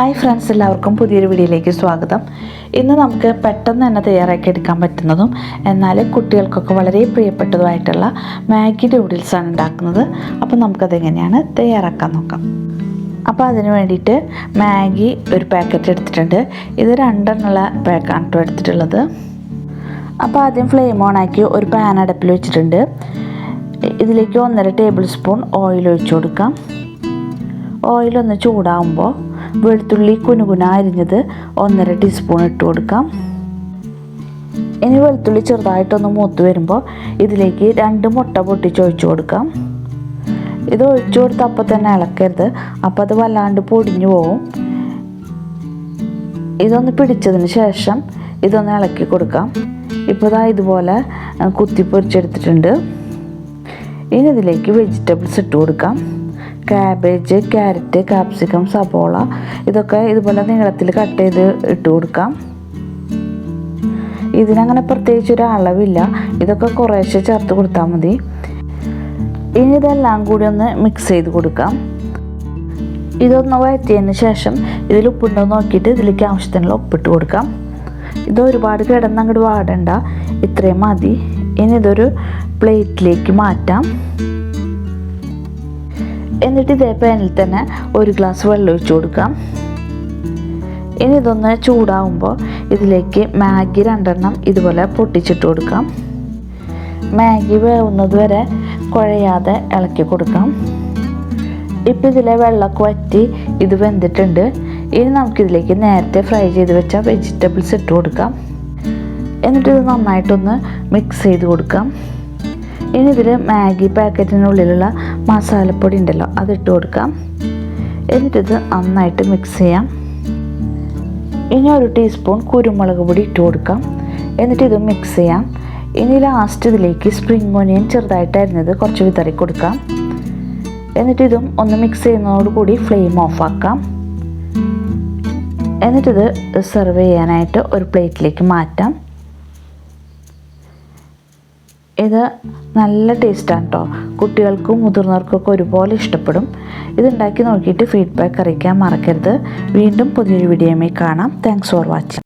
Hi friends എല്ലാവർക്കും പുതിയൊരു വീഡിയോയിലേക്ക് സ്വാഗതം. ഇന്ന് നമുക്ക് പെട്ടെന്ന് തന്നെ തയ്യാറാക്കി എടുക്കാൻ പറ്റുന്നതും എന്നാൽ കുട്ടികൾക്കൊക്കെ വളരെ പ്രിയപ്പെട്ടതുമായിട്ടുള്ള മാഗി നൂഡിൽസാണ് ഉണ്ടാക്കുന്നത്. അപ്പോൾ നമുക്കതെങ്ങനെയാണ് തയ്യാറാക്കാൻ നോക്കാം. അപ്പോൾ അതിന് വേണ്ടിയിട്ട് മാഗി ഒരു പാക്കറ്റ് എടുത്തിട്ടുണ്ട്. ഇത് രണ്ടെണ്ണമുള്ള പാക്കാണ് കേട്ടോ എടുത്തിട്ടുള്ളത്. അപ്പോൾ ആദ്യം ഫ്ലെയിം ഓണാക്കി ഒരു പാൻ അടുപ്പിൽ വെച്ചിട്ടുണ്ട്. ഇതിലേക്ക് ഒന്നര ടേബിൾ സ്പൂൺ ഓയിൽ ഒഴിച്ചു കൊടുക്കാം. ഓയിലൊന്ന് ചൂടാകുമ്പോൾ വെളുത്തുള്ളി കുനുകുന അരിഞ്ഞത് ഒന്നര ടീസ്പൂൺ ഇട്ട് കൊടുക്കാം. ഇനി വെളുത്തുള്ളി ചെറുതായിട്ടൊന്ന് മൂത്ത് വരുമ്പോൾ ഇതിലേക്ക് രണ്ട് മുട്ട പൊട്ടിച്ച് ഒഴിച്ചു കൊടുക്കാം. ഇത് ഒഴിച്ചു കൊടുത്ത് അപ്പം തന്നെ ഇളക്കരുത് അപ്പോൾ അത് വല്ലാണ്ട് പൊടിഞ്ഞു പോവും. ഇതൊന്ന് പിടിച്ചതിന് ശേഷം ഇതൊന്ന് ഇളക്കി കൊടുക്കാം. ഇപ്പോൾ ഇതാ ഇതുപോലെ കുത്തി പൊരിച്ചെടുത്തിട്ടുണ്ട്. ഇനി ഇതിലേക്ക് വെജിറ്റബിൾസ് ഇട്ട് കൊടുക്കാം. ക്യാബേജ് ക്യാരറ്റ് കാപ്സിക്കം സബോള ഇതൊക്കെ ഇതുപോലെ നീളത്തിൽ കട്ട് ചെയ്ത് ഇട്ട് കൊടുക്കാം. ഇതിനങ്ങനെ പ്രത്യേകിച്ച് ഒരു അളവില്ല. ഇതൊക്കെ കുറേശ്ശെ ചേർത്ത് കൊടുത്താൽ മതി. ഇനി ഇതെല്ലാം കൂടി ഒന്ന് മിക്സ് ചെയ്ത് കൊടുക്കാം. ഇതൊന്ന് വഴറ്റിയതിന് ശേഷം ഇതിൽ ഉപ്പുണ്ടോ നോക്കിയിട്ട് ഇതിലേക്ക് ആവശ്യത്തിനുള്ള ഉപ്പിട്ട് കൊടുക്കാം. ഇത് ഒരുപാട് കിടന്ന് അങ്ങോട്ട് വാടണ്ട. ഇത്രയും മതി. ഇനി ഇതൊരു പ്ലേറ്റിലേക്ക് മാറ്റാം. എന്നിട്ട് ഇതേ പാനിൽ തന്നെ ഒരു ഗ്ലാസ് വെള്ളം ഒഴിച്ചു കൊടുക്കാം. ഇനി ഇതൊന്ന് ചൂടാവുമ്പോൾ ഇതിലേക്ക് മാഗി രണ്ടെണ്ണം ഇതുപോലെ പൊട്ടിച്ചിട്ട് കൊടുക്കാം. മാഗി വേവുന്നത് വരെ കുഴയാതെ ഇളക്കി കൊടുക്കാം. ഇപ്പം ഇതിലെ വെള്ളമൊക്കെ വറ്റി ഇത് വെന്തിട്ടുണ്ട്. ഇനി നമുക്കിതിലേക്ക് നേരത്തെ ഫ്രൈ ചെയ്ത് വെച്ച വെജിറ്റബിൾസ് ഇട്ട് കൊടുക്കാം. എന്നിട്ട് ഇത് നന്നായിട്ടൊന്ന് മിക്സ് ചെയ്ത് കൊടുക്കാം. ഇനി ഇതിൽ മാഗി പാക്കറ്റിനുള്ളിലുള്ള മസാലപ്പൊടി ഉണ്ടല്ലോ അതിട്ട് കൊടുക്കാം. എന്നിട്ടിത് നന്നായിട്ട് മിക്സ് ചെയ്യാം. ഇനി ഒരു ടീസ്പൂൺ കുരുമുളക് പൊടി ഇട്ട് കൊടുക്കാം. എന്നിട്ട് ഇത് മിക്സ് ചെയ്യാം. ഇനി ലാസ്റ്റ് ഇതിലേക്ക് സ്പ്രിംഗ് ഓനിയൻ ചെറുതായിട്ട് അരിഞ്ഞത് കുറച്ച് വിതറി കൊടുക്കാം. എന്നിട്ട് ഇതും ഒന്ന് മിക്സ് ചെയ്യുന്നതോടുകൂടി ഫ്ലെയിം ഓഫ് ആക്കാം. എന്നിട്ടിത് സെർവ് ചെയ്യാനായിട്ട് ഒരു പ്ലേറ്റിലേക്ക് മാറ്റാം. ഇത് നല്ല ടേസ്റ്റാണ് കേട്ടോ കുട്ടികൾക്കും മുതിർന്നവർക്കൊക്കെ ഒരുപോലെ ഇഷ്ടപ്പെടും. ഇതുണ്ടാക്കി നോക്കിയിട്ട് ഫീഡ്ബാക്ക് അറിയിക്കാൻ മറക്കരുത്. വീണ്ടും പുതിയൊരു വീഡിയോയുമായി കാണാം. Thanks for watching